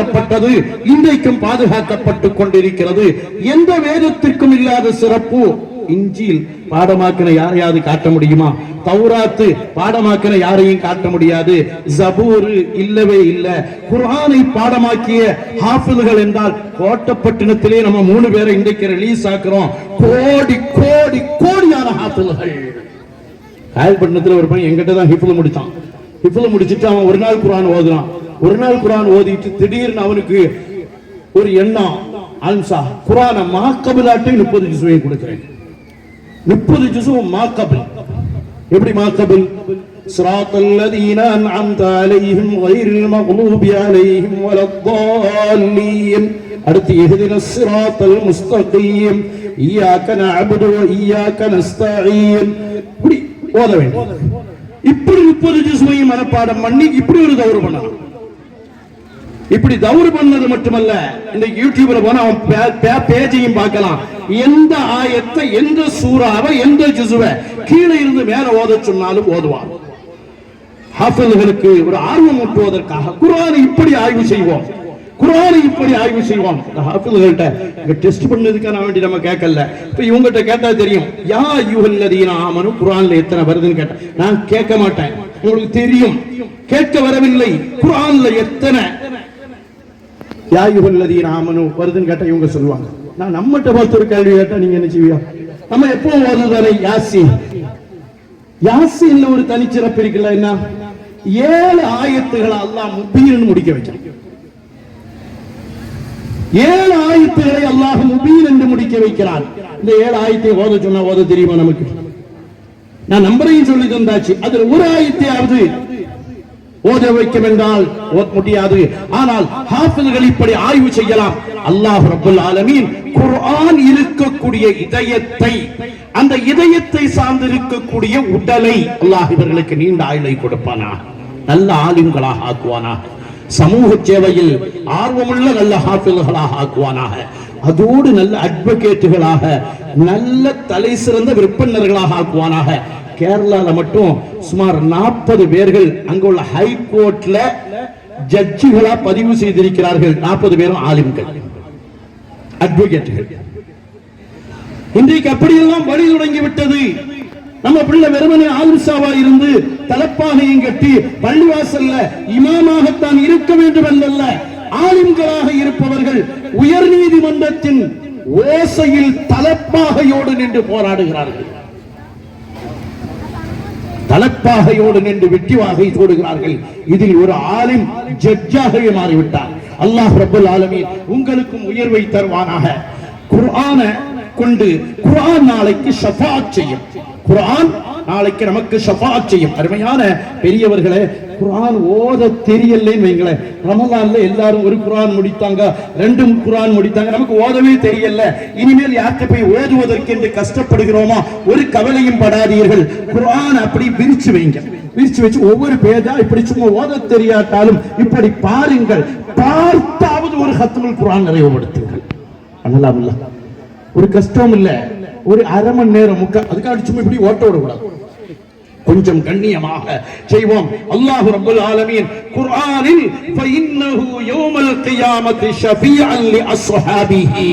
பாதுகாக்கப்பட்டது இன்றைக்கும் பாதுகாக்கப்பட்டுக் கொண்டிருக்கிறது. எந்த வேதத்திற்கும் இல்லாத சிறப்பு இஞ்சியில் பாடமாக்கின யாரையாவது காட்ட முடியுமா? தௌராத்து பாடமாக்கின யாரையும் காட்ட முடியாது. ஜபூரு இல்லவே இல்ல. குரானை பாடமாக்கிய ஹாஃபிதுகள் என்றால் கோட்டப்பட்டினத்திலே நம்ம மூணு பேரை இன்றைக்கு ரிலீஸ் ஆக்குறோம். கோடி கோடி கோடியான ஹாஃபிதுகள். காயல்பட்டினத்தில் ஒரு பையன் எங்கிட்ட தான் ஹிஃபுல முடிச்சான். ஹிஃபுல முடிச்சிட்டு அவன் ஒரு நாள் குரான் ஓதுனான் ஒரு நாள் குரான் ஓதிட்டு திடீர்னு அவனுக்கு ஒரு எண்ணம் அல்சா குரான மாக்கபிலாட்டை முப்பது ஜிசுவையும் கொடுக்கிறேன் முப்பது ஜிசுவும் மாக்கபில் எப்படி மாக்கபில் صراط الذين أنعمت عليهم غير المغضوب عليهم ولا الضالين அடுத்து اهدنا الصراط المستقيم إياك نعبد وإياك نستعين இப்படி ஓத வேண்டும் இப்படி முப்பது ஜிஸ்மையும் மனப்பாடம் பண்ணி இப்படி ஒரு தவறு பண்ணலாம் இப்படி தவறு பண்ணது மட்டுமல்ல இந்த யூடியூப்ல போனா அவன் பே- பே- பேஜையும் பார்க்கலாம். எந்த ஆயத்தை எந்த சூறாவை எந்த ஜிசுவை கீழே இருந்து மேல ஓத சொன்னாலும் ஓதுவான். ஹாஃபில்களுக்கு ஒரு ஆர்வம் ஊட்டுவதற்காக குரானை இப்படி ஆய்வு செய்வோம். குரானை இப்படி ஆய்வு செய்வோம். இந்த ஹாஃபில்கள்ட்ட டெஸ்ட் பண்ணதுக்கான வேண்டி நம்ம கேட்கல. இப்போ இவங்ககிட்ட கேட்டா தெரியும் யா யூஹல்லதீன ஆமனும் குரான்ல எத்தனை வருதுன்னு கேட்டேன் நான் கேட்க மாட்டேன். உங்களுக்கு தெரியும். கேட்க வரவில்லை. குரான்ல எத்தனை யா ராமனு வருதுன்னு கேட்டா இவங்க சொல்லுவாங்க. நான் நம்மகிட்ட பார்த்து ஒரு கேள்வி கேட்டா நீங்க என்ன செய்வியா நம்ம எப்போ ஓதுதானே யாசி? யாசின்ல ஒரு தனிச்சிறப்பு இருக்குல்ல என்ன? ஏழு ஆயத்துகளை அல்லாஹ் முபீன் முடிக்க வைக்கிறோம் ஏழு ஆயத்துகளை அல்லாஹ் முபீன் என்று முடிக்க வைக்கிறான். இந்த ஏழு ஆயத்தை ஓத சொன்னா ஓத தெரியுமா நமக்கு? நான் நம்பரையும் சொல்லி தந்தாச்சு. அதுல ஒரு ஆயத்தையாவது ஓத வைக்கும் என்றால் ஓத முடியாது. ஆனால் ஹாஃபில்கள் இப்படி ஆய்வு செய்யலாம். அல்லாஹ் ரபுல் ஆலமீன் குர்ஆன் இருக்கக்கூடிய இதயத்தை அந்த இதயத்தை சார்ந்து இருக்கக்கூடிய உடலை அல்லாஹ் இவர்களுக்கு நீண்ட ஆயுளை கொடுப்பானா? நல்ல ஆலிம்களாக ஆக்குவானா? சமூக சேவையில் ஆர்வமுள்ள நல்ல ஹாஃபில்களாக ஆக்குவானாக? அதோடு நல்ல அட்வொகேட்டுகளாக நல்ல தலை சிறந்த விற்பனர்களாக ஆக்குவானாக? கேரளால மட்டும் சுமார் நாற்பது பேர்கள் அங்குள்ள ஹைகோர்ட்ல ஜட்ஜுகளா பதிவு செய்திருக்கிறார்கள். நாற்பது பேரும் ஆலிம்கள் அட்வொகேட்டுகள் இன்றைக்கு அப்படியெல்லாம் வழி தொடங்கி விட்டது. நம்ம பிள்ளை வெறுமனே ஆல்சாவா இருந்து தலப்பாகையும் கட்டி பள்ளிவாசல்ல இமாமாகத்தான் இருக்க வேண்டும் அல்லல்ல ஆலிம்களாக இருப்பவர்கள் உயர் நீதிமன்றத்தின் ஓசையில் தலப்பாகையோடு நின்று போராடுகிறார்கள். தலப்பாகையோடு நின்று வெட்டி வாகை சூடுகிறார்கள். இதில் ஒரு ஆலிம் ஜட்ஜாகவே மாறிவிட்டார். அல்லாஹ் ரபுல் ஆலமீன் உங்களுக்கும் உயர்வை தருவானாக. குர்ஆன கொண்டு குர்ஆன் நாளைக்கு ஷஃபாத் செய்யும். குர்ஆன் நாளைக்கு நமக்கு ஷஃபாத் செய்யும். அருமையான பெரியவர்களே குரான் ஓத தெரியலன்னு வைங்களேன். ரமலான்ல எல்லாரும் ஒரு குரான் முடித்தாங்க ரெண்டு குரான் முடித்தாங்க. நமக்கு ஓதவே தெரியல. இனிமேல் யார்கிட்ட போய் ஓதுவதற்கு என்று கஷ்டப்படுகிறோமா? ஒரு கவலையும் படாதீர்கள். குரான் அப்படி விரிச்சு வைங்க. விரிச்சு வச்சு ஒவ்வொரு பேஜா இப்படி சும்மா ஓத தெரியாட்டாலும் இப்படி பாருங்கள். பார்த்தாவது ஒரு ஹத்துமுல் குரான் நிறைவுபடுத்துங்கள். பண்ணலாம்ல ஒரு கஷ்டம் இல்ல. ஒரு அரை மணி நேரம் முக்கா அதுக்காக சும்மா இப்படி ஓட்ட விடக்கூடாது. கொஞ்சம் கண்ணியமாக செய்வோம். அல்லாஹ் ரப்பல் ஆலமீன் குர்ஆனில் ஃபஇன்னஹு யௌமல் கியாமத்தி ஷஃபீஅன் லி அஸ்ஹாபிஹி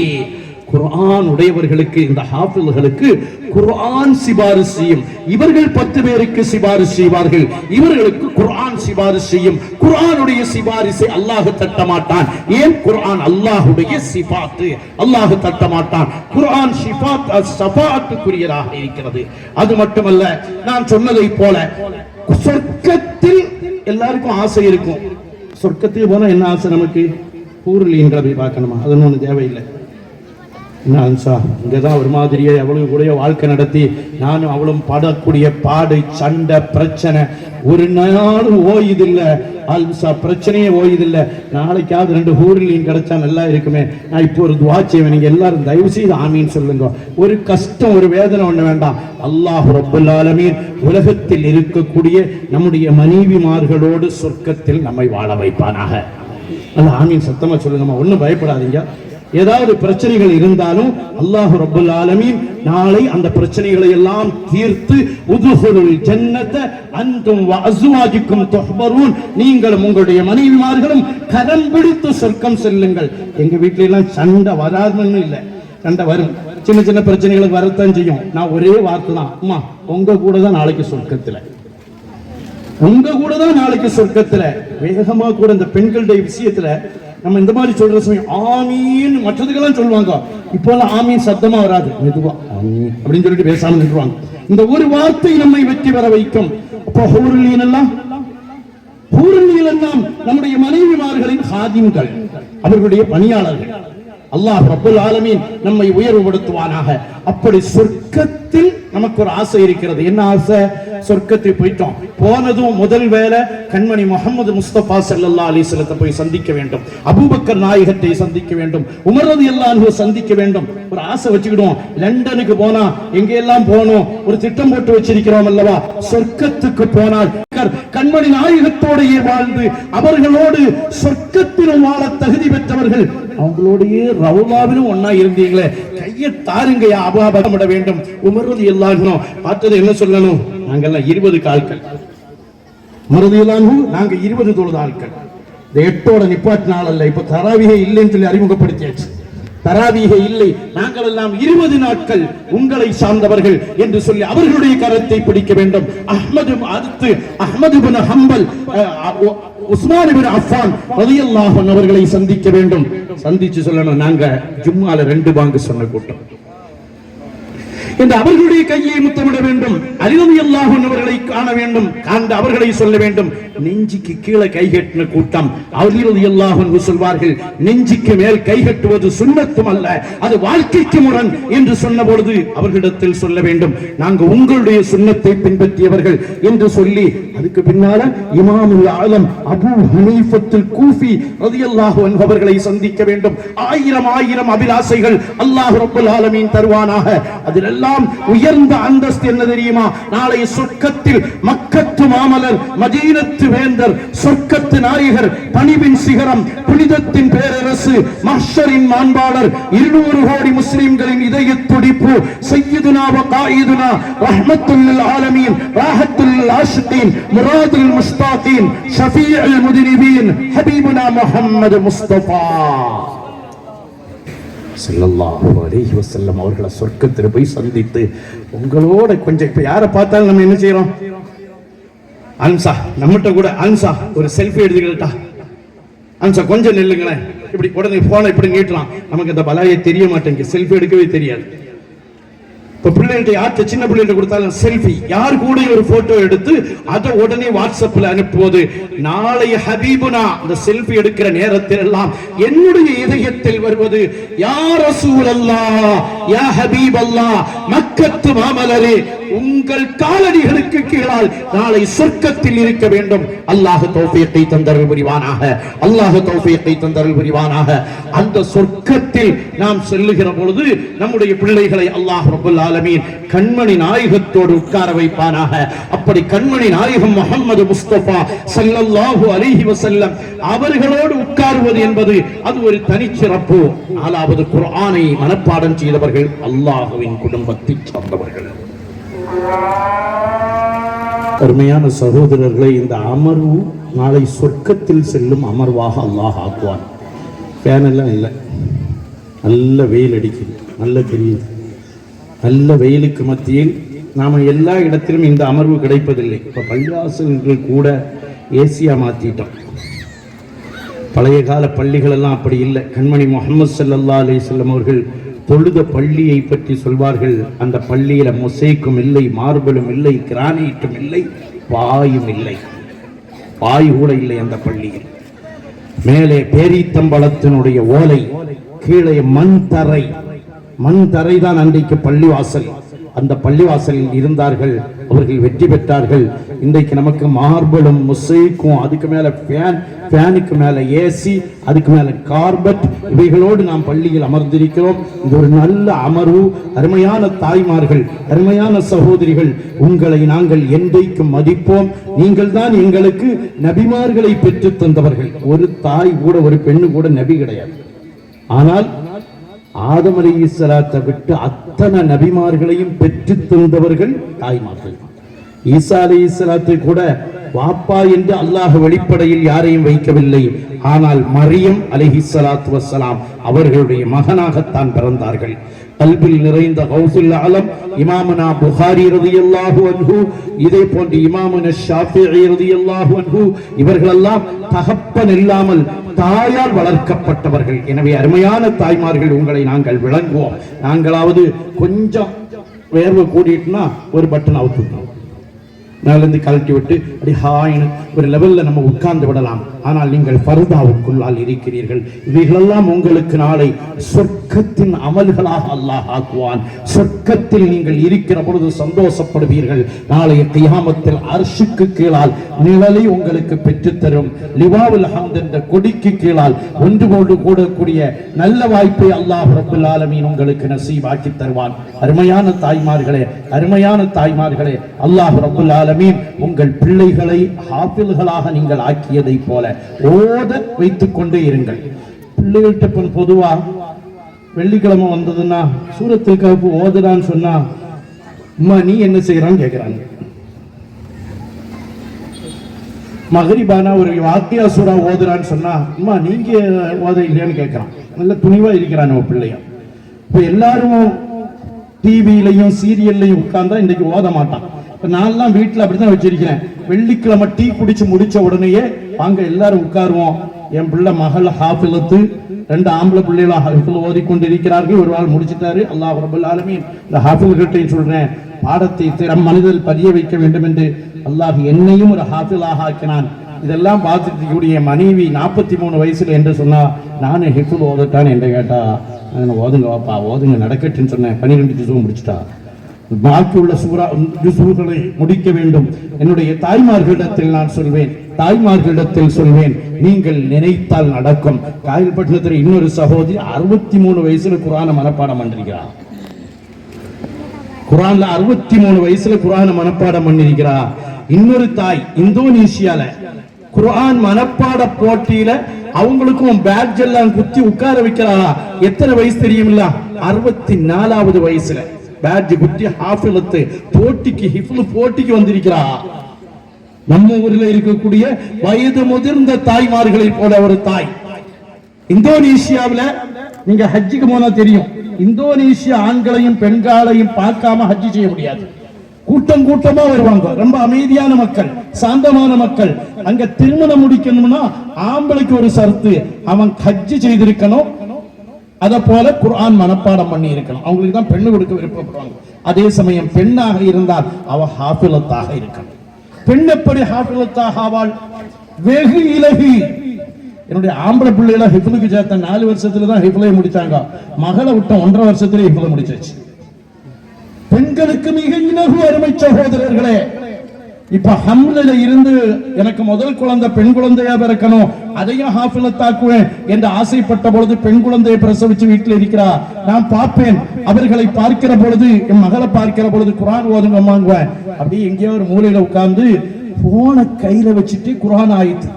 குர்ஆன் உடையவர்களுக்கு இந்த ஹாஃபில்களுக்கு குர்ஆன் சிபாரிசு செய்யும். இவர்கள் பத்து பேருக்கு சிபாரிசு செய்வார்கள். இவர்களுக்கு குர்ஆன் சிபாரிசு செய்யும். குர்ஆனுடைய சிபாரிசை அல்லாஹ் தட்ட மாட்டான் ஏன்? குர்ஆன் அல்லாஹ்வுடைய சிபாத்து. அல்லாஹ் தட்ட மாட்டான் குர்ஆன் சிபாத் சபாத்துக்குரியதாக இருக்கிறது. அது மட்டுமல்ல நான் சொன்னதை போல சொர்க்கத்தில் எல்லாருக்கும் ஆசை இருக்கும். சொர்க்கத்துக்கு போனா என்ன ஆசை நமக்கு? ஊர்லின்றதை பார்க்கணுமா? அது ஒண்ணு தேவையில்லை. சார் இங்கே தான் ஒரு மாதிரியே எவ்வளவு கூட வாழ்க்கை நடத்தி நானும் அவளும் படக்கூடிய பாடு சண்டை பிரச்சனை ஒரு நாளும் ஓயுதில்ல. அல்சா பிரச்சனையே ஓயுதில்லை. நாளைக்காவது ரெண்டு ஊர்லையும் கிடைச்சா நல்லா இருக்குமே. நான் இப்போ ஒரு துவா செய்வேன். நீங்கள் எல்லாரும் தயவு செய்து ஆமீன் சொல்லுங்க. ஒரு கஷ்டம் ஒரு வேதனை ஒன்று வேண்டாம். அல்லாஹ் ரப்பல் உலகத்தில் இருக்கக்கூடிய நம்முடைய மனைவிமார்களோடு சொர்க்கத்தில் நம்மை வாழ வைப்பானாக. அந்த ஆமீன் சத்தமா சொல்லுங்கம்மா. ஒன்றும் பயப்படாதீங்க. ஏதாவது பிரச்சனைகள் இருந்தாலும் அல்லாஹு ரபுல் ஆலமீன் நாளை அந்த பிரச்சனைகளை எல்லாம் தீர்த்து உதுகுருள் ஜன்னத்தை அன்தும் அசுவாஜிக்கும் அஸ்வாஜுக்கும் நீங்களும் உங்களுடைய மனைவிமார்களும் கரம் பிடித்து சொர்க்கம் செல்லுங்கள். எங்க வீட்டுல எல்லாம் சண்டை வராதுன்னு இல்லை. சண்டை வரும். சின்ன சின்ன பிரச்சனைகளுக்கு வரத்தான் செய்யும். நான் ஒரே வார்த்தை தான். அம்மா உங்க கூட தான் நாளைக்கு சொர்க்கத்துல. உங்க கூட தான் நாளைக்கு சொர்க்கத்துல. வேகமா கூட இந்த பெண்களுடைய விஷயத்துல நம்ம இந்த மாதிரி சொல்ற சமயம் ஆமீன் மற்றதுக்கெல்லாம் சொல்லுவாங்க. இப்போ எல்லாம் ஆமீன் சத்தமா வராது. மெதுவா அப்படின்னு சொல்லிட்டு பேசாம நின்றுவாங்க. இந்த ஒரு வார்த்தை நம்மை வெற்றி பெற வைக்கும். அப்போ ஹூருலீன் எல்லாம் ஹூருலீன் எல்லாம் நம்முடைய மனைவிமார்களின் ஹாதிம்கள் அவர்களுடைய பணியாளர்கள். அல்லாஹ் ரபுல் ஆலமீன் நம்மை உயர்வுபடுத்துவானாக. அப்படி சொர்க்கத்தில் நமக்கு ஒரு ஆசை இருக்கிறது. என்ன ஆசை? சொர்க்கத்தில் போயிட்டோம். போனதும் முதல் வேலை கண்மணி முகமது முஸ்தபா சல்லா அலைஹி போய் சந்திக்க வேண்டும். அபூபக்கர் நாயகத்தை சந்திக்க வேண்டும். உமரது எல்லாம் சந்திக்க வேண்டும். ஒரு ஆசை வச்சுக்கிடுவோம். லண்டனுக்கு போனா எங்க எல்லாம் போகணும்? ஒரு திட்டம் போட்டு வச்சிருக்கிறோம் அல்லவா? சொர்க்கத்துக்கு போனால் கண்மணி நாயகத்தோடையே வாழ்ந்து அவர்களோடு சொர்க்கத்திலும் வாழ தகுதி பெற்றவர்கள் அவங்களோடையே ரவுலாவிலும் ஒன்னா இருந்தீங்களே. கையை தாருங்கயா அபாபகமிட வேண்டும். உமர்வது எல்லாரும் பார்த்தது என்ன சொல்லணும்? நாங்கெல்லாம் இருபது கால்கள். மருதியெல்லாம் நாங்க இருபது தொழுது ஆட்கள். இந்த எட்டோட நிப்பாட்டு நாள் அல்ல. இப்ப தராவிகை இல்லைன்னு சொல்லி அறிமுகப்படுத்தியாச்சு. தராவிகை இல்லை. நாங்கள் எல்லாம் இருபது நாட்கள் உங்களை சார்ந்தவர்கள் என்று சொல்லி அவர்களுடைய கரத்தை பிடிக்க வேண்டும். அஹ்மது அடுத்து அஹ்மது பின் ஹம்பல் உஸ்மான் பின் அஃபான் ரலியல்லாஹு அவர்களை சந்திக்க வேண்டும். சந்திச்சு சொல்லணும் நாங்க ஜும்மால ரெண்டு பாங்கு சொன்ன கூட்டம். என்று அவர்களுடைய கையை முத்தமிட வேண்டும். அலிரதி அல்லாஹன் அவர்களை காண வேண்டும். காண்ட அவர்களை சொல்ல வேண்டும். நெஞ்சுக்கு கீழே கைகட்டின கூட்டம். அலிரதி அல்லாஹ் என்று சொல்வார்கள் நெஞ்சுக்கு மேல் கைகட்டுவது சுண்ணத்தும் அல்ல அது வாழ்க்கைக்கு முரண் என்று சொன்ன பொழுது அவர்களிடத்தில் சொல்ல வேண்டும். நாங்க உங்களுடைய சுண்ணத்தை பின்பற்றியவர்கள் என்று சொல்லி அதுக்கு பின்னால இமாமுல் ஆலம் அபு ஹனீஃபத்துல் கூஃபி ரதியல்லாஹு அன்ஹு அவர்களை சந்திக்க வேண்டும். ஆயிரம் ஆயிரம் அபிலாசைகள் அல்லாஹ் ரப்பல் ஆலமீன் தருவானாக. அதிலெல்லாம் உயர்ந்த அந்தஸ்து என்ன தெரியுமா? நாளை சொர்க்கத்தில் மக்கத்து மாமலர் மதீனத்து வேந்தர் சொர்க்கத்து நாயகர் பணிவின் சிகரம் புனிதத்தின் பேரரசு மஹ்ஷரின் மாண்பாளர் இருநூறு கோடி முஸ்லிம்களின் இதய துடிப்பு சையதுனா வ ரஹ்மத்துல் ஆலமீன் ராஹத்துல் ஆஷிகீன் முராதுல் முஸ்தாகீன் ஷஃபீஉல் முதினிபீன் ஹபீபுனா முஹம்மது முஸ்தபா. ஸல்லல்லாஹு அலைஹி வஸல்லம் அவர்களை சொர்க்கத்தில் போய் சந்தித்து உங்களோட கொஞ்சம் இப்போ யாரை பார்த்தாலும் நம்ம என்ன செய்யறோம்? அன்சா நம்மகிட்ட கூட அன்சா ஒரு செல்ஃபி எடுத்துக்கிட்டா அன்சா கொஞ்சம் நெல்லுங்களேன். இப்படி உடனே போனை இப்படி நீட்டலாம் நமக்கு இந்த பலாயை தெரிய மாட்டேங்குது. செல்ஃபி எடுக்கவே தெரியாது. இப்ப பிள்ளைகிட்ட யார்கிட்ட சின்ன பிள்ளைகிட்ட கொடுத்தாலும் செல்ஃபி யார் கூட ஒரு போட்டோ எடுத்து அதை உடனே வாட்ஸ்அப்ல அனுப்புவது. நாளைய ஹபீபுனா அந்த செல்ஃபி எடுக்கிற நேரத்தில் எல்லாம் என்னுடைய இதயத்தில் வருவது. யார் ரசூல் அல்லா யா ஹபீப் அல்லா மக்கத்து மாமலரே உங்கள் காலடிகளுக்கு கீழால் நாளை சொர்க்கத்தில் இருக்க வேண்டும். அல்லாஹ் தௌஃபியத்தை தந்தருள் புரிவானாக. அல்லாஹ் தௌஃபியத்தை தந்தருள் புரிவானாக. அந்த சொர்க்கத்தில் நாம் செல்லுகிற பொழுது நம்முடைய பிள்ளைகளை அல்லாஹ் ரபுல் ஆலமீன் கண்மணி நாயகத்தோடு உட்கார வைப்பானாக. அப்படி கண்மணி நாயகம் முகமது முஸ்தபா சல்லல்லாஹு அலிஹி வசல்லம் அவர்களோடு உட்காருவது என்பது அது ஒரு தனிச்சிறப்பு. நாலாவது குர்ஆனை மனப்பாடம் செய்தவர்கள் அல்லாஹுவின் குடும்பத்தை சார்ந்தவர்கள். அருமையான சகோதரர்களை இந்த அமர்வு நாளை சொர்க்கத்தில் செல்லும் அமர்வாக அல்லாஹ் ஆக்குவான். ஃபேனெல்லாம் இல்லை. நல்ல வெயில் அடிக்குது. நல்ல தெரியுது. நல்ல வெயிலுக்கு மத்தியில் நாம எல்லா இடத்திலும் இந்த அமர்வு கிடைப்பதில்லை. இப்போ பள்ளிவாசல்கள் கூட ஏசியா மாத்திட்டோம். பழைய கால பள்ளிகள் எல்லாம் அப்படி இல்லை. கண்மணி முகமது ஸல்லல்லாஹு அலி செல்லம் அவர்கள் தொழுத பள்ளியை பற்றி சொல்வார்கள். அந்த பள்ளியில மொசைக்கும் இல்லை மார்பலும் இல்லை கிரானைட்டும் இல்லை பாயும் இல்லை. பாய் கூட இல்லை அந்த பள்ளியில். மேலே பேரீத்தம்பளத்தினுடைய ஓலை கீழே மண் தரை. மண் தரை தான் அன்றைக்கு பள்ளிவாசல். அந்த பள்ளிவாசலில் இருந்தார்கள் அவர்கள் வெற்றி பெற்றார்கள். இன்றைக்கு நமக்கு மார்பலும் முசைக்கும் அதுக்கு மேல ஃபேன் ஃபேனுக்கு மேல ஏசி அதுக்கு மேல கார்பெட் இவைகளோடு நாம் பள்ளியில் அமர்ந்திருக்கிறோம். இது ஒரு நல்ல அமர்வு. அருமையான தாய்மார்கள் அருமையான சகோதரிகள் உங்களை நாங்கள் என்றைக்கும் மதிப்போம். நீங்கள் தான் எங்களுக்கு நபிமார்களை பெற்று தந்தவர்கள். ஒரு தாய் கூட ஒரு பெண்ணு கூட நபி கிடையாது. ஆனால் ஆதம் அலி இஸ்லாத்தை விட்டு அத்தனை நபிமார்களையும் பெற்றுத் தந்தவர்கள் தாய்மார்கள். ஈசா அலி இஸ்லாத்தை கூட வாப்பா என்று அல்லாஹ் வெளிப்படையில் யாரையும் வைக்கவில்லை. ஆனால் மரியம் அலஹி சலாத்து வசலாம் அவர்களுடைய மகனாகத்தான் பிறந்தார்கள். கல்பில் நிறைந்த ஹவுசுல் ஆலம் இமாமனா புகாரி ரதியல்லாஹு அன்ஹு இதே போன்று இமாமன ஷாஃபிஈ ரதியல்லாஹு அன்ஹு இவர்களெல்லாம் தகப்பன் இல்லாமல் தாயால் வளர்க்கப்பட்டவர்கள். எனவே அருமையான தாய்மார்கள் உங்களை நாங்கள் விளங்குவோம். நாங்களாவது கொஞ்சம் வேர்வை கூடிட்டுனா ஒரு பட்டன் அவுத்துட்டோம். மேலேருந்து கழட்டி விட்டு அப்படி ஹாயின்னு ஒரு லெவலில் நம்ம உட்கார்ந்து விடலாம். ஆனால் நீங்கள் பருதாவுக்குள்ளால் இருக்கிறீர்கள். இவைகளெல்லாம் உங்களுக்கு நாளை சொர்க்கத்தின் அமல்களாக அல்லாஹ் ஆக்குவான். சொர்க்கத்தில் நீங்கள் இருக்கிற பொழுது சந்தோஷப்படுவீர்கள். நாளைய கையாமத்தில் அரசுக்கு கீழால் நிழலை உங்களுக்கு பெற்றுத்தரும். லிவாவுல் ஹம்த் என்ற கொடிக்கு கீழால் ஒன்று கொண்டு கூடக்கூடிய நல்ல வாய்ப்பை அல்லாஹ் ரபுல் ஆலமீன் உங்களுக்கு நசீவாக்கி தருவான். அருமையான தாய்மார்களே அருமையான தாய்மார்களே அல்லாஹ் ரபுல் ஆலமீன் உங்கள் பிள்ளைகளை ஹாஃபில்களாக நீங்கள் ஆக்கியதை போல ஓத வைத்துக் கொண்டே இருங்கள். பிள்ளைகள்கிட்ட இப்ப பொதுவா வெள்ளிக்கிழமை வந்ததுன்னா சூரத்தில் கவுப்பு ஓதுடான்னு சொன்னா அம்மா நீ என்ன செய்யறான்னு கேட்கிறாங்க மகரிபானா ஒரு வாத்தியா சூறா ஓதுறான்னு சொன்னா அம்மா நீங்க ஓத இல்லையான்னு கேட்கிறான் நல்ல துணிவா இருக்கிறான் நம்ம பிள்ளைய. இப்ப எல்லாரும் டிவிலையும் சீரியல்லையும் உட்கார்ந்தா இன்னைக்கு ஓத மாட்டான். நான்லாம் வீட்டுல அப்படிதான் வச்சிருக்கிறேன். வெள்ளிக்கிழமை டீ குடிச்சு முடிச்ச உடனேயே வாங்க எல்லாரும் உட்காருவோம். என் பிள்ளை மகள் ஹாஃபிலத்து ரெண்டு ஆம்பளை பிள்ளைகளும் ஹாஃபில் ஓதிக்கொண்டிருக்கிறார்கள். ஒரு நாள் முடிச்சிட்டாரு. அல்லாஹ் ரபுல் ஆலமீன் இந்த ஹாஃபில்கிட்டையும் சொல்றேன். பாடத்தை திறம் மனிதர் பதிய வைக்க வேண்டும் என்று அல்லாஹ் என்னையும் ஒரு ஹாஃபிலாக ஆக்கினான். இதெல்லாம் பார்த்துக்கூடிய மனைவி நாற்பத்தி மூணு வயசுல என்று சொன்னா நானும் ஹிஃபுல் ஓதட்டான்னு என்று கேட்டா ஓதுங்க வாப்பா ஓதுங்க நடக்கட்டுன்னு சொன்னேன். பன்னிரெண்டு ஜிசுவும் முடிச்சிட்டா. பாக்கியுள்ள சூரா சூறா முடிக்க வேண்டும். என்னுடைய தாய்மார்களிடத்தில் நான் சொல்வேன் தாய்மார்களிடத்தில் சொல்வேன் நீங்கள் நினைத்தால் நடக்கும். காயல்பட்டினத்தில் இன்னொரு சகோதரி அறுபத்தி மூணு வயசுல குரான மனப்பாடம் பண்ணிருக்கிறார் குரான்ல அறுபத்தி மூணு வயசுல குரான மனப்பாடம் பண்ணிருக்கிறா. இன்னொரு தாய் இந்தோனேஷியால குரான் மனப்பாட போட்டியில அவங்களுக்கும் பேட்ஜ் எல்லாம் குத்தி உட்கார வைக்கிறா எத்தனை வயசு தெரியுமில்ல? அறுபத்தி நாலாவது வயசுல. பேட்ஜ் குத்தி ஹாஃபிலத்து போட்டிக்கு ஹிஃப்லு போட்டிக்கு வந்திருக்கிறா நம்ம ஊர்ல இருக்கக்கூடிய வயது முதிர்ந்த தாய்மார்களை போல ஒரு தாய் இந்தோனேஷியாவில் நீங்க ஹஜ்ஜுக்கு போனா தெரியும் இந்தோனேஷிய ஆண்களையும் பெண்களையும் பார்க்காம ஹஜ்ஜி செய்ய முடியாது கூட்டம் கூட்டமா வருவாங்க ரொம்ப அமைதியான மக்கள் சாந்தமான மக்கள் அங்க திருமணம் முடிக்கணும்னா ஆம்பளைக்கு ஒரு சரத்து அவன் ஹஜ்ஜி செய்திருக்கணும் அதை போல குர்ஆன் மனப்பாடம் பண்ணி இருக்கணும் அவங்களுக்கு தான் பெண்ணு கொடுக்க விருப்பப்படுவாங்க. அதே சமயம் பெண்ணாக இருந்தால் அவ ஹாஃபிலத்தாக இருக்கணும் பெண் எப்படி ஹாஃபிலத்தாக ஆவாள்? வெகு இலகி. என்னுடைய ஆம்பளை பிள்ளைகளை ஹிஃபுலுக்கு சேர்த்த நாலு வருஷத்துல தான் ஹிஃபுலை முடிச்சாங்க. மகளை விட்ட ஒன்றரை வருஷத்துல ஹிஃபுலை முடிச்சாச்சு. பெண்களுக்கு மிக இலகு அருமை சகோதரர்களே இப்ப ஹம்லில இருந்து எனக்கு முதல் குழந்தை பெண் குழந்தையா பிறக்கணும் அதையும் ஹாஃபிலத்தாக்குவேன் என்று ஆசைப்பட்ட பொழுது பெண் குழந்தையை பிரசவிச்சு வீட்டில் இருக்கிறா. நான் பார்ப்பேன். அவர்களை பார்க்கிற பொழுது என் மகளை பார்க்கிற பொழுது குரான் ஓதுங்க வாங்குவேன் அப்படியே எங்கேயோ ஒரு மூலையில உட்கார்ந்து போன கையில வச்சுட்டு குரான் ஆயிடுச்சு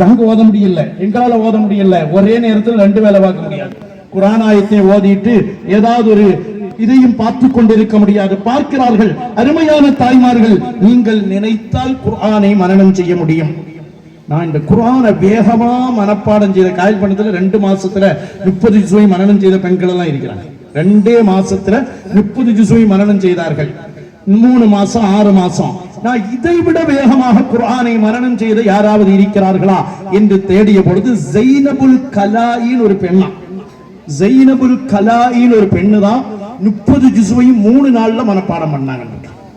நாங்க ஓத முடியல. எங்களால ஓத முடியல. ஒரே நேரத்தில் ரெண்டு வேலை பார்க்க முடியாது. குரான் ஆயத்தை ஓதிட்டு ஏதாவது ஒரு இதையும் பார்த்து கொண்டிருக்க முடியாது. பார்க்கிறார்கள் அருமையான தாய்மார்கள் நீங்கள் நினைத்தால் குர்ஆனை மனநம் செய்ய முடியும். நான் இந்த குரானை வேகமா மனப்பாடம் செய்த காயல் பண்ணத்துல ரெண்டு மாசத்துல முப்பது ஜுசுவை மனனம் செய்த பெண்கள் எல்லாம் இருக்கிறாங்க. ரெண்டே மாசத்துல முப்பது ஜுசுவை மரணம் செய்தார்கள். மூணு மாசம் ஆறு மாசம். நான் இதை விட வேகமாக குரானை மரணம் செய்த யாராவது இருக்கிறார்களா என்று தேடிய பொழுது ஜெய்னபுல் கலாயின் ஒரு பெண்ணா. ஜெய்னபுல் கலாயின் ஒரு பெண்ணு தான் முப்பது ஜிசுவையும் மூணு நாள்ல மனப்பாடம் பண்ணாங்க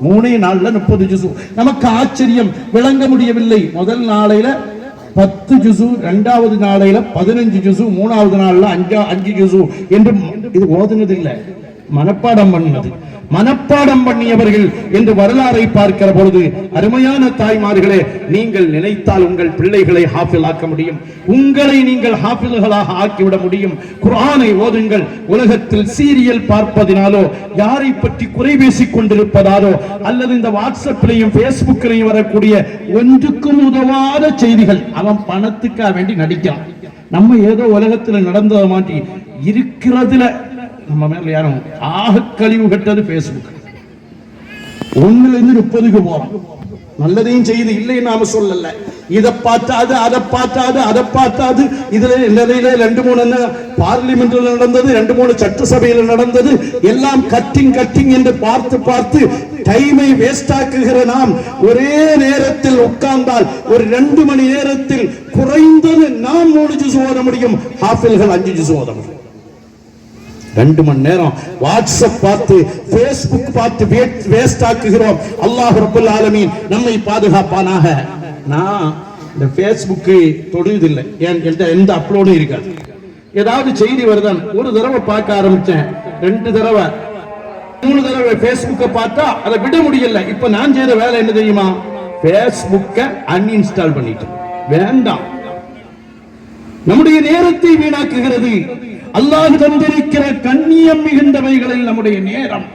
மூணே நாள்ல முப்பது ஜிசு. நமக்கு ஆச்சரியம். விளங்க முடியவில்லை. முதல் நாளையில பத்து ஜிசு இரண்டாவது நாளையில பதினஞ்சு ஜிசு மூணாவது நாள்ல அஞ்சா அஞ்சு ஜிசு என்று இது ஓதுனது இல்லை மனப்பாடம் பண்ணது. மனப்பாடம் பண்ணியவர்கள் என்று வரலாறை பார்க்கிற பொழுது அருமையான தாய்மார்களே நீங்கள் நினைத்தால் உங்கள் பிள்ளைகளை ஹாஃபில் ஆக்க முடியும். உங்களை நீங்கள் ஹாஃபில்களாக ஆக்கிவிட முடியும். குரானை ஓதுங்கள். உலகத்தில் சீரியல் பார்ப்பதினாலோ யாரை பற்றி குறை பேசிக் கொண்டிருப்பதாலோ அல்லது இந்த வாட்ஸ்அப்லையும் பேஸ்புக்கிலையும் வரக்கூடிய ஒன்றுக்கும் உதவாத செய்திகள் அவன் பணத்துக்காக வேண்டி நடிக்கிறான். நம்ம ஏதோ உலகத்துல நடந்ததை மாட்டி இருக்கிறதுல நம்ம மேல யாரும் ஆக கழிவு கட்டது பேஸ்புக் ஒண்ணுல இருந்து முப்பதுக்கு போறோம். நல்லதையும் செய்து இல்லை நாம சொல்லல. இதை பார்த்தாது அதை பார்த்தாது அதை பார்த்தாது. இதுல நிலையில ரெண்டு மூணு பார்லிமெண்ட்ல நடந்தது ரெண்டு மூணு சட்டசபையில் நடந்தது. எல்லாம் கட்டிங் கட்டிங் என்று பார்த்து பார்த்து டைமை வேஸ்ட் ஆக்குகிற நாம் ஒரே நேரத்தில் உட்கார்ந்தால் ஒரு ரெண்டு மணி நேரத்தில் குறைந்தது நாம் மூணு ஜூஸ் ஓத முடியும். ஹாஃபில்கள் அஞ்சு ஜூஸ் ஓத முடியும். ரெண்டு மணி நேரம் வாட்ஸ்அப் பார்த்து பேஸ்புக் பார்த்து வேஸ்ட் ஆக்குகிறோம். அல்லாஹ் ரபுல் ஆலமீன் நம்மை பாதுகாப்பானாக. நான் இந்த பேஸ்புக்கு தொடுவதில்லை. ஏன் என்கிட்ட எந்த அப்லோடும் இருக்காது. ஏதாவது செய்தி வருதான் ஒரு தடவை பார்க்க ஆரம்பிச்சேன் ரெண்டு தடவை. மூணு தடவை பேஸ்புக்கை பார்த்தா அதை விட முடியல. இப்ப நான் செய்த வேலை என்ன தெரியுமா? பேஸ்புக்கை அன்இன்ஸ்டால் பண்ணிட்டேன். வேண்டாம். நம்முடைய நேரத்தை வீணாக்குகிறது. அல்லாஹ் தந்திருக்கிற கண்ணியம் மிகுந்தவைகளில் நம்முடைய நேரம்.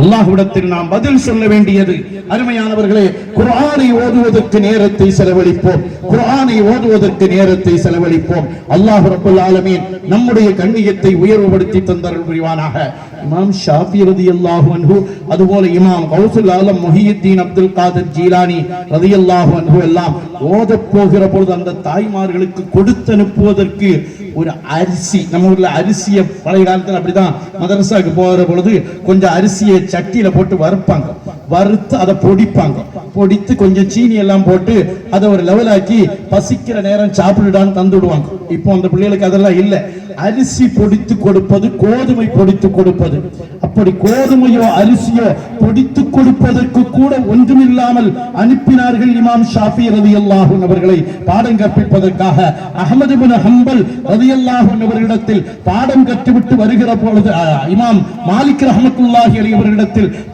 அல்லாஹுடத்தில் நாம் பதில் சொல்ல வேண்டியது. அருமையானவர்களே குரானை ஓதுவதற்கு நேரத்தை செலவழிப்போம். குரானை ஓதுவதற்கு நேரத்தை செலவழிப்போம். அல்லாஹ் ரபுல் ஆலமீன் நம்முடைய கண்ணியத்தை உயர்வுபடுத்தி தந்தருள் புரிவானாக. இமாம் ஷாஃபி ரதி ரலியல்லாஹு அன்ஹு அதுபோல இமாம் கௌசுல் ஆலம் மொஹியுத்தீன் அப்துல் காதர் ஜீலானி ரலியல்லாஹு அன்ஹு எல்லாம் ஓதப் போகிற பொழுது அந்த தாய்மார்களுக்கு கொடுத்து அனுப்புவதற்கு ஒரு அரிசி நம்ம ஊர்ல அரிசியை பழைய காலத்துல அப்படிதான் மதரசாவுக்கு போகிற பொழுது கொஞ்சம் அரிசியை சட்டியில போட்டு வறுப்பாங்க. வறுத்து அதை பொடிப்பாங்க. பொடித்து கொஞ்சம் சீனி எல்லாம் போட்டு அதை ஒரு லெவல் ஆக்கி பசிக்கிற நேரம் சாப்பிடுடான்னு தந்து விடுவாங்க. இப்போ அந்த பிள்ளைகளுக்கு அதெல்லாம் இல்லை. அரிசி பொடித்து கொடுப்பது கோதுமை பொடித்து கொடுப்பது. அப்படி கோதுமையோ அரிசியோ பொடித்து கொடுப்பதற்கு கூட ஒன்றுமில்லாமல் அனுப்பினார்கள் இமாம் ஷாஃபி ரலியல்லாஹு அவர்களை. பாடம் கற்பிப்பதற்காக அகமது பின் ஹம்பல் ரலியல்லாஹு அவர்களிடத்தில் பாடம் கற்றுவிட்டு வருகிற பொழுது இமாம் மாலிக் ரஹமத்துல்லாஹி அலி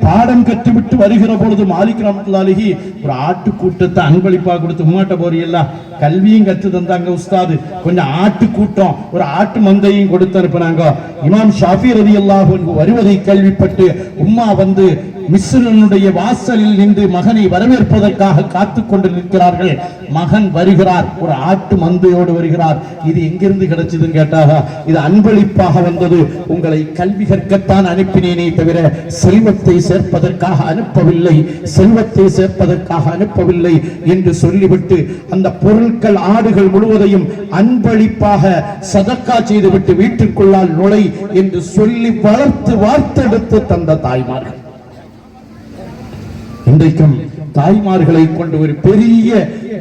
பாடம் கற்றுவிட்டு வருகிற பொழுது மாலிக் ரஹமத்துல்லாஹி ஒரு ஆட்டு கூட்டத்தை அன்பளிப்பா கொடுத்து உமாட்ட போறீல்ல கல்வியும் கற்று தந்தாங்க உஸ்தாது. கொஞ்சம் ஆட்டு கூட்டம் ஒரு ஆட்டு மந்தையும் கொடுத்து அனுப்புனாங்க இமாம் ஷாஃபி ரலியல்லாஹு அன்ஹு வருவதை கேள்விப்பட்டு உம்மா வந்து மிஸ்ரனுடைய வாசலில் நின்று மகனை வரவேற்பதற்காக காத்து கொண்டு நிற்கிறார்கள். மகன் வருகிறார். ஒரு ஆட்டு மந்தையோடு வருகிறார். இது எங்கிருந்து கிடைச்சதுன்னு கேட்டாக இது அன்பளிப்பாக வந்தது. உங்களை கல்வி கற்கத்தான் அனுப்பினேனே தவிர செல்வத்தை சேர்ப்பதற்காக அனுப்பவில்லை. செல்வத்தை சேர்ப்பதற்காக அனுப்பவில்லை என்று சொல்லிவிட்டு அந்த பொருட்கள் ஆடுகள் முழுவதையும் அன்பளிப்பாக சதக்கா செய்துவிட்டு வீட்டுக்குள்ளால் நுழை என்று சொல்லி வளர்த்து வார்த்தெடுத்து தந்த தாய்மார்கள். இன்றைக்கும் தாய்மார்களை கொண்டு ஒரு பெரிய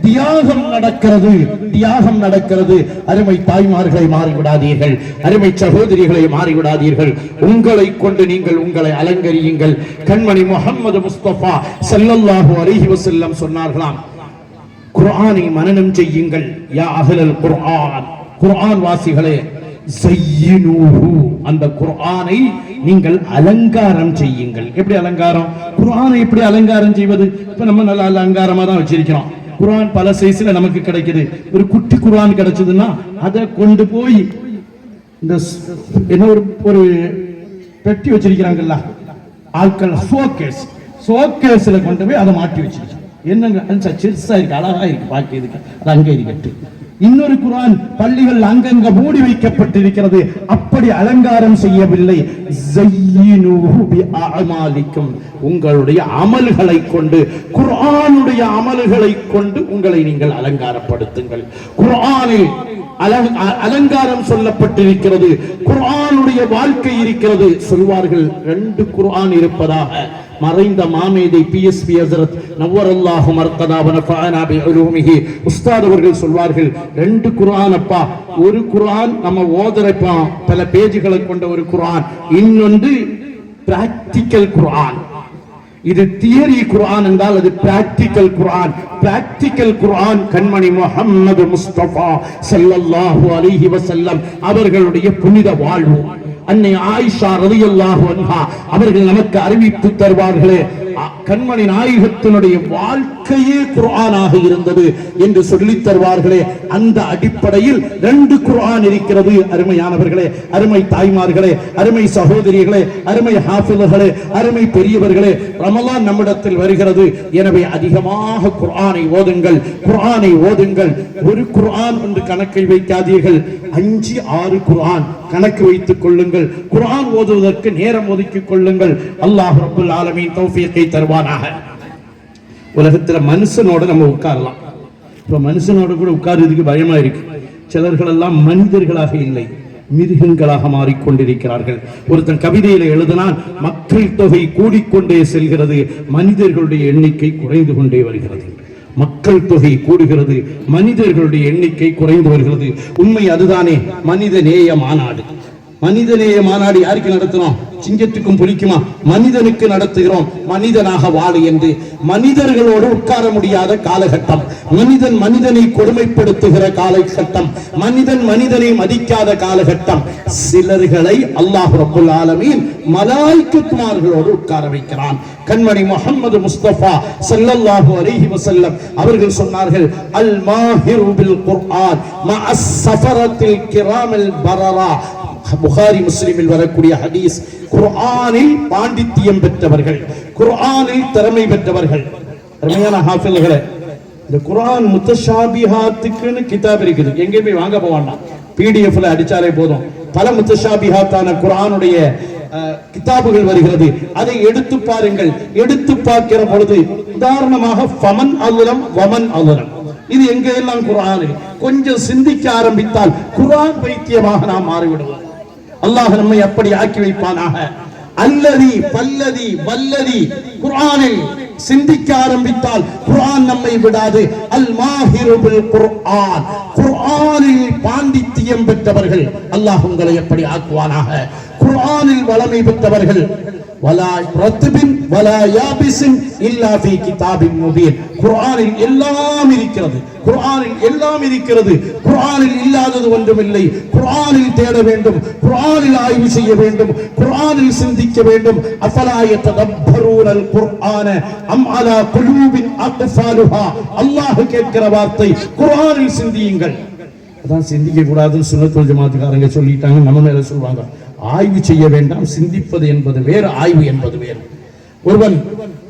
தியாகம் நடக்கிறது. தியாகம் நடக்கிறது. அருமை தாய்மார்களை மாறிவிடாதீர்கள். அருமை சகோதரிகளை மாறிவிடாதீர்கள். உங்களை கொண்டு நீங்கள் உங்களை அலங்கரியுங்கள். கண்மணி முகமது முஸ்தபா ஸல்லல்லாஹு அருகி வஸல்லம் சொன்னார்களாம் குர்ஆனை மனனம் செய்யுங்கள் யா அகலல் குர்ஆன். குர்ஆன் வாசிகளே அந்த குர்ஆனை நீங்கள் அலங்காரம் செய்யுங்கள். எப்படி அலங்காரம்? குர்ஆனை எப்படி அலங்காரம் செய்வது? இப்ப நம்ம நல்ல அலங்காரமா தான் வச்சிருக்கிறோம். குரான் பல சைஸ்ல நமக்கு கிடைக்குது. ஒரு குட்டி குரான் கிடைச்சதுன்னா அதை கொண்டு போய் இந்த என்ன ஒரு ஒரு பெட்டி வச்சிருக்கிறாங்கல்ல? ஆட்கள் ஷோகேஸ் ஷோகேஸ்ல கொண்டு போய் அதை மாட்டி வச்சிருக்கோம். என்னங்க? ச- சிறுசா இருக்கு அழகா இருக்கு பார்க்கிறதுக்கு அது அங்கே இருக்கட்டு இன்னொரு குரான் பள்ளிகள் அங்கங்க மூடி வைக்கப்பட்டிருக்கிறது. அப்படி அலங்காரம் செய்யவில்லை. உங்களுடைய அமல்களை கொண்டு குர்ஆனுடைய அமல்களை கொண்டு உங்களை நீங்கள் அலங்காரப்படுத்துங்கள். குர்ஆனில் அலங்காரம் சொல்லப்பட்டிருக்கிறது. குரானுடைய வாழ்க்கை இருக்கிறது. சொல்வார்கள் ரெண்டு குரான் இருப்பதாக. மறைந்த மாமேதை பிஎஸ்பி ஹசரத் நவ்வரல்லாஹு மர்கதா வனஃபஅனா உஸ்தாத் அவர்கள் சொல்வார்கள் ரெண்டு குர்ஆன் அப்பா ஒரு குர்ஆன் நம்ம ஓதுறப்போம் பல பேஜுகளை கொண்ட ஒரு குர்ஆன் இன்னொன்று பிராக்டிக்கல் குர்ஆன். இது தியரி குர்ஆன் என்றால் அது பிராக்டிக்கல் குர்ஆன். பிராக்டிக்கல் குர்ஆன் கண்மணி முஹம்மது முஸ்தபா சல்லல்லாஹு அலைஹி வஸல்லம் அவர்களுடைய புனித வாழ்வு. அன்னை ஆயிஷா ரலியல்லாஹு அன்ஹா அவர்கள் நமக்கு அறிவித்து தருவார்களே. கண்மணி நாயகத்தினுடைய வாழ்க்கையே குர்ஆனாக இருந்தது என்று சொல்லித் தருவார்களே. அந்த அடிப்படையில் ரெண்டு குர்ஆன் இருக்கிறது. அருமையானவர்களே அருமை தாய்மார்களே அருமை சகோதரிகளே அருமை ஹாஃபில்களே அருமை பெரியவர்களே ரமலான் நம்மிடத்தில் வருகிறது. எனவே அதிகமாக குர்ஆனை ஓதுங்கள் குர்ஆனை ஓதுங்கள். ஒரு குர்ஆன் என்று கணக்கை வைக்காதீர்கள். அஞ்சு ஆறு குர்ஆன் கணக்கு வைத்துக் கொள்ளுங்கள். குர்ஆன் ஓதுவதற்கு நேரம் ஒதுக்கிக் கொள்ளுங்கள். அல்லாஹ் ஆலமின் தௌஃபீக்கை தருவானாக. உலகத்தில் மனுஷனோட நம்ம உட்காரலாம். இப்போ மனுஷனோட கூட உட்கார்றதுக்கு பயமா இருக்கு. சிலர்கள் எல்லாம் மனிதர்களாக இல்லை மிருகங்களாக மாறிக்கொண்டிருக்கிறார்கள். ஒருத்தன் கவிதையில எழுதினால் மக்கள் தொகை கூடிக்கொண்டே செல்கிறது மனிதர்களுடைய எண்ணிக்கை குறைந்து கொண்டே வருகிறது. மக்கள் தொகை கூடுகிறது மனிதர்களுடைய எண்ணிக்கை குறைந்து வருகிறது. உண்மை அதுதானே மனித நேய மாநாடு மனிதநேய மாநாடு யாருக்கு நடத்துறோம்? சிங்கத்துக்கும் புலிக்குமா? மனிதனுக்கு நடத்துகிறோம். மனிதனாக வாழு என்று. மனிதர்களோடு உட்கார முடியாத காலகட்டம். மனிதன் மனிதனை கொடுமைப்படுத்துகிற காலகட்டம். மனிதன் மனிதனை மதிக்காத காலகட்டம். சிலர்களை அல்லாஹ் ரபுல் ஆலமீன் மலாய்க்குமார்களோடு உட்கார வைக்கிறான். கண்மணி முகமது முஸ்தபா செல்லல்லாஹு அலைஹி வசல்லம் அவர்கள் சொன்னார்கள் அல் மாஹிரு பில் குர்ஆன் மஅஸ் கிராமில் பரரா புகாரி முஸ்லிமில் வரக்கூடிய ஹதீஸ் குர்ஆனில் பாண்டித்தியம் பெற்றவர்கள் குர்ஆனில் திறமை பெற்றவர்கள். அருமையான ஹாஃபில்களே இந்த குரான் முத்தஷாபிஹாத்துக்குன்னு கிதாப் இருக்குது. எங்கே போய் வாங்க போவான்னா? பிடிஎஃப்ல அடிச்சாலே போதும். பல முத்தஷாபிஹாத்தான குரானுடைய அஹ், கிதாபுகள் வருகிறது. அதை எடுத்து பாருங்கள். எடுத்து பார்க்கிற பொழுது உதாரணமாக ஃபமன் அலுலம் வமன் அலுலம். இது எங்க எல்லாம் குரானு கொஞ்சம் சிந்திக்க ஆரம்பித்தால் குர்ஆன் பைத்தியமாக நாம் மாறிவிடுவோம். அல்லாஹ் நம்மை அப்படி ஆக்கி வைப்பானாக. அல்லதி பல்லதி வல்லதி குர்ஆனில் சிந்திக்க ஆரம்பித்தால் குரான் நம்மை விடாது. அல் மாஹிருபில் குர்ஆன். குர்ஆனில் பாண்டித்தியம் பெற்றவர்கள் அல்லாஹ் உங்களை எப்படி ஆக்குவானாக? குர்ஆனில் வளமை பெற்றவர்கள் வலா ரத்துபின் வலா யாபிசின் இல்லா ஃபீ கிதாபின் முபீன். குர்ஆனில் எல்லாம் இருக்கிறது குர்ஆனில் எல்லாம் இருக்கிறது குர்ஆனில் இல்லாதது ஒன்றுமில்லை. குர்ஆனில் தேட வேண்டும் குர்ஆனில் ஆய்வு செய்ய வேண்டும் குர்ஆனில் சிந்திக்க வேண்டும். அஃபலா யததப்பரூனல் குர்ஆன அம் அலா குலூபின் அக்ஃபாலுஹா? அல்லாஹ் கேட்கிற வார்த்தை குர்ஆனில் சிந்தியுங்கள். அதான் சிந்திக்க கூடாதுன்னு சுன்னத்துல் ஜமாத்துக்காரங்க சொல்லிட்டாங்க நம்ம மேல சொல்வாங்க ஆய்வு செய்ய வேண்டாம் சிந்திப்பது என்பது வேறு ஆய்வு என்பது வேறு. ஒருவன்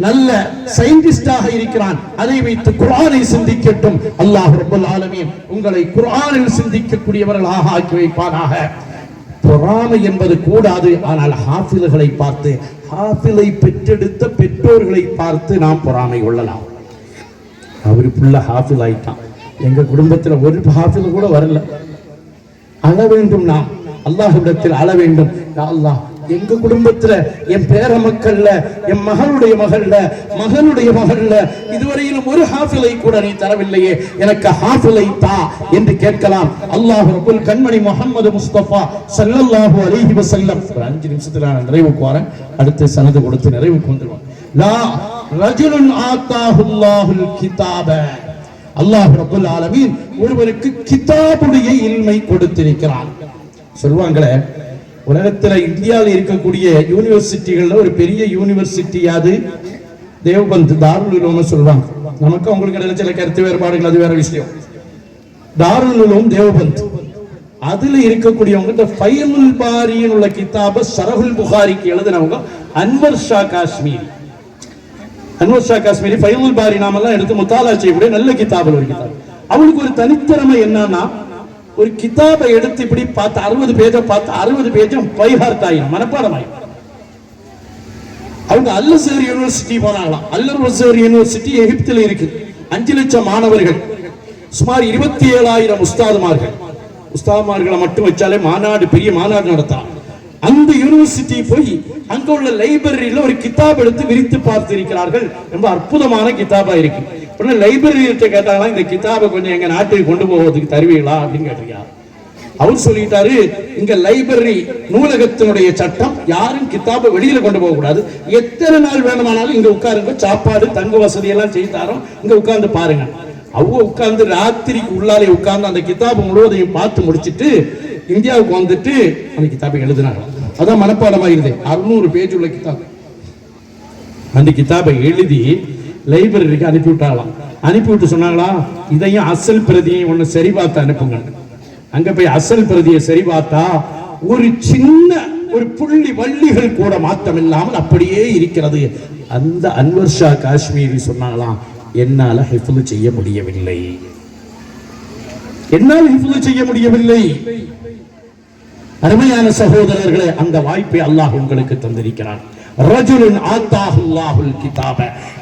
நல்ல சயின்டிஸ்டாக இருக்கிறான் அதை வைத்து குரானை சிந்திக்கட்டும். அல்லாஹ் ரபுல் ஆலமீன் உங்களை குரானில் சிந்திக்கக்கூடியவர்களாக ஆக்கி வைப்பானாக. பொறாமை என்பது கூடாது ஆனால் ஹாஃபில்களை பார்த்து ஹாஃபிலை பெற்றெடுத்த பெற்றோர்களை பார்த்து நாம் பொறாமை கொள்ளலாம். அவரு புள்ள ஹாஃபில் ஆயிட்டான் எங்க குடும்பத்துல ஒரு ஹாஃபில் கூட வரல. அழ வேண்டும் நாம். அல்லாஹ்விடத்தில் அழ வேண்டும். அல்லாஹ் எங்க குடும்பத்துல என் பேர மக்கள்ல என் மகளுடைய மகள்ல மகனுடைய மகள்ல இதுவரையிலும் ஒரு ஹாஃபிலை கூட நீ தரவில்லையே. எனக்கு ஹாஃபிலை தா என்று கேட்கலாம். அல்லாஹ் ரபுல் கண்மணி முகமது முஸ்தபா சல்லல்லாஹு அலிஹி வசல்லம் ஒரு அஞ்சு நிமிஷத்துல நான் நிறைவுக்கு வரேன். அடுத்து சனது கொடுத்து நிறைவுக்கு வந்துருவேன் லா ரஜுலுன் ஆத்தாஹுல்லாஹுல் கிதாப. அல்லாஹ் ரபுல் ஆலமீன் ஒருவருக்கு கிதாபுடைய இல்மை கொடுத்திருக்கிறான். சொல்லுவாங்களே உலகத்துல இந்தியாவில் இருக்கக்கூடிய யூனிவர்சிட்டிகள்ல ஒரு பெரிய யூனிவர்சிட்டியாவது தேவபந்த் தாருல் சொல்லுவாங்க. நமக்கு அவங்களுக்கு இடையில சில கருத்து வேறுபாடுகள் அது வேற விஷயம். தாருல் தேவபந்த். அதுல இருக்கக்கூடியவங்க இந்த ஃபைமுல் பாரியின் உள்ள கிதாப சரஹுல் புகாரிக்கு எழுதினவங்க அன்வர் ஷா காஷ்மீர். அன்வர் ஷா காஷ்மீரி ஃபைமுல் பாரி நாமெல்லாம் எடுத்து முத்தாலா செய்யக்கூடிய நல்ல கிதாபில் ஒரு கிதாப் அவளுக்கு ஒரு தனித்திறமை என்னன்னா ஒரு கிதாபை எடுத்து இப்படி பார்த்து அறுபது பேஜை பார்த்து அறுபது பேஜும் பைஹார்ட் மனப்பாடமாயி அவங்க அல்லசர் யூனிவர்சிட்டி போனாங்களாம். அல்லர் யூனிவர்சிட்டி எகிப்தில் இருக்கு. அஞ்சு லட்சம் மாணவர்கள் சுமார் இருபத்தி ஏழாயிரம் உஸ்தாதுமார்கள். உஸ்தாதுமார்களை மட்டும் வச்சாலே மாநாடு பெரிய மாநாடு நடத்தலாம். அந்த யூனிவர்சிட்டி போய் அங்க உள்ள லைப்ரரியில ஒரு கிதாப் எடுத்து விரித்து பார்த்திருக்கிறார்கள். ரொம்ப அற்புதமான கிதாபா இருக்கு. உடனே லைப்ரரியிட்ட கேட்டாங்களா இந்த கிதாபை கொஞ்சம் எங்க நாட்டுக்கு கொண்டு போவதுக்கு தருவீங்களா? அப்படின்னு கேட்டிருக்காங்க அவர் சொல்லிட்டாரு இங்க லைப்ரரி நூலகத்தினுடைய சட்டம் யாரும் கிதாபை வெளியில கொண்டு போக கூடாது. எத்தனை நாள் வேணுமானாலும் இங்க உட்காருங்க. சாப்பாடு தங்க வசதி எல்லாம் செய்து தரோம். இங்க உட்கார்ந்து பாருங்க. அவங்க உட்கார்ந்து ராத்திரிக்கு உள்ளாலே உட்கார்ந்து அந்த கிதாபு முழுவதையும் பார்த்து முடிச்சிட்டு இந்தியாவுக்கு வந்துட்டு அந்த கிதாபை எழுதினாங்க அதான் மனப்பாடமாகிறது அறுநூறு பேஜ் உள்ள கிதாப் அந்த கிதாபை எழுதி லைப்ரரிக்கு அனுப்பி விட்டாலாம் அனுப்பி விட்டு சொன்னாங்களா இதையும் அசல் பிரதியையும் ஒன்று சரி பார்த்து அனுப்புங்க. அங்க போய் அசல் பிரதியை சரி பார்த்தா ஒரு சின்ன ஒரு புள்ளி வள்ளிகள் கூட மாற்றம் இல்லாமல் அப்படியே இருக்கிறது. அந்த அன்வர் ஷா காஷ்மீரி சொன்னாங்களாம் என்னால் ஹிஃபுல் செய்ய முடியவில்லை. என்னால் ஹிஃபுல் செய்ய முடியவில்லை. அருமையான சகோதரர்களே அந்த வாய்ப்பை அல்லாஹ் உங்களுக்கு தந்திருக்கிறான். ரஜுலின் ஆத்தாஹுல்லாஹுல் கிதாப.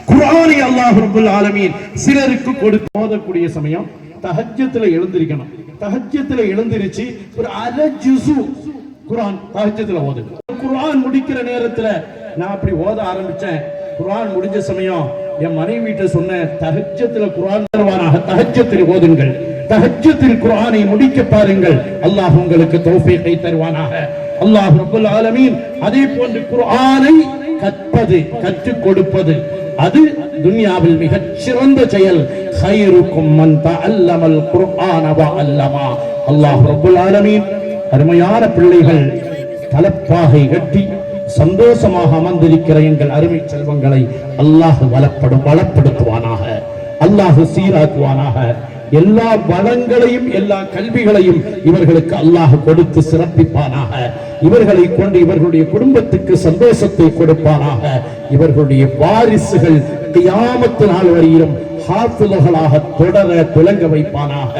குர்ஆனை அல்லாஹ் ரபுல் ஆலமீன் சிலருக்கு கொடுத்து ஓதக்கூடிய சமயம். தஹஜ்ஜத்துல எழுந்திருக்கணும். தஹஜ்ஜத்துல எழுந்திருச்சு ஒரு அரை ஜுசு குரான் தஹஜ்ஜத்துல ஓது குரான் முடிக்கிற நேரத்துல நான் அப்படி ஓத ஆரம்பிச்சேன். குரான் முடிஞ்ச சமயம் என் மனைவி வீட்டை சொன்னேன் தஹஜ்ஜத்துல குரான் தருவானாக தஹஜ்ஜத்தில் ஓதுங்கள். தஹஜத்தில் குரானை முடிக்க பாருங்கள். அல்லாஹ் உங்களுக்கு தௌஃபீகை தருவானாக. அல்லாஹ் ரப்பல் ஆலமீன் அதே போன்று குரானை கற்பது கற்றுக் கொடுப்பது. அது துன்யாவில் மிகச் சிறந்த செயல். ஹைருக்கும் மன் தஅல்லமல் குர்ஆன அல்லமா அல்லாஹ் ரப்பல் ஆலமீன் அருமையான பிள்ளைகள் தலப்பாகை கட்டி சந்தோஷமாக அமர்ந்திருக்கிற எங்கள் அருமை செல்வங்களை அல்லாஹ் வளப்படும் வளப்படுத்துவானாக. அல்லாஹ் சீராக்குவானாக. எல்லா வளங்களையும் எல்லா கல்விகளையும் இவர்களுக்கு அல்லாஹ் கொடுத்து சிறப்பிப்பானாக. இவர்களை கொண்டு இவர்களுடைய குடும்பத்துக்கு சந்தோஷத்தை கொடுப்பானாக. இவர்களுடைய வாரிசுகள் கியாமத்து நாள் வரையிலும் ஹாஃபில்களாக தொடர துலங்க வைப்பானாக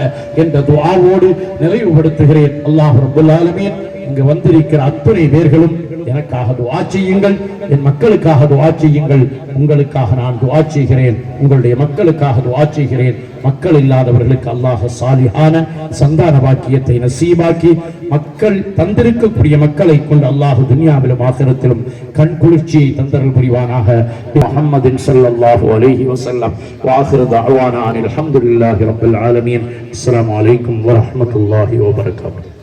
என்ற துவாவோடு நிறைவுபடுத்துகிறேன். அல்லாஹ் ரபுல் ஆலமீன் இங்கு வந்திருக்கிற அத்துணை பேர்களும் எனக்காக துவா செய்யுங்கள். என் மக்களுக்காக துவா செய்யுங்கள். உங்களுக்காக நான் துவா செய்கிறேன். உங்களுடைய மக்களுக்காக துவா செய்கிறேன். மக்கள் இல்லாதவர்களுக்கு அல்லாஹ சாலிஹான சந்தான பாக்கியத்தை நசீபாக்கி மக்கள் தந்திருக்கக்கூடிய மக்களை கொண்டு அல்லாஹ் துன்யாவிலும் ஆசிரத்திலும் கண் குளிர்ச்சியை தந்தர்கள் புரிவானாக. முஹம்மதின் ஸல்லல்லாஹு அலஹி வசல்லாம் வாஹிரு தஅவானா அனில் ஹம்துலில்லாஹி ஆலமீன். அஸ்லாம் வலைக்கம் வரமத்துல்லாஹி வபரகாத்து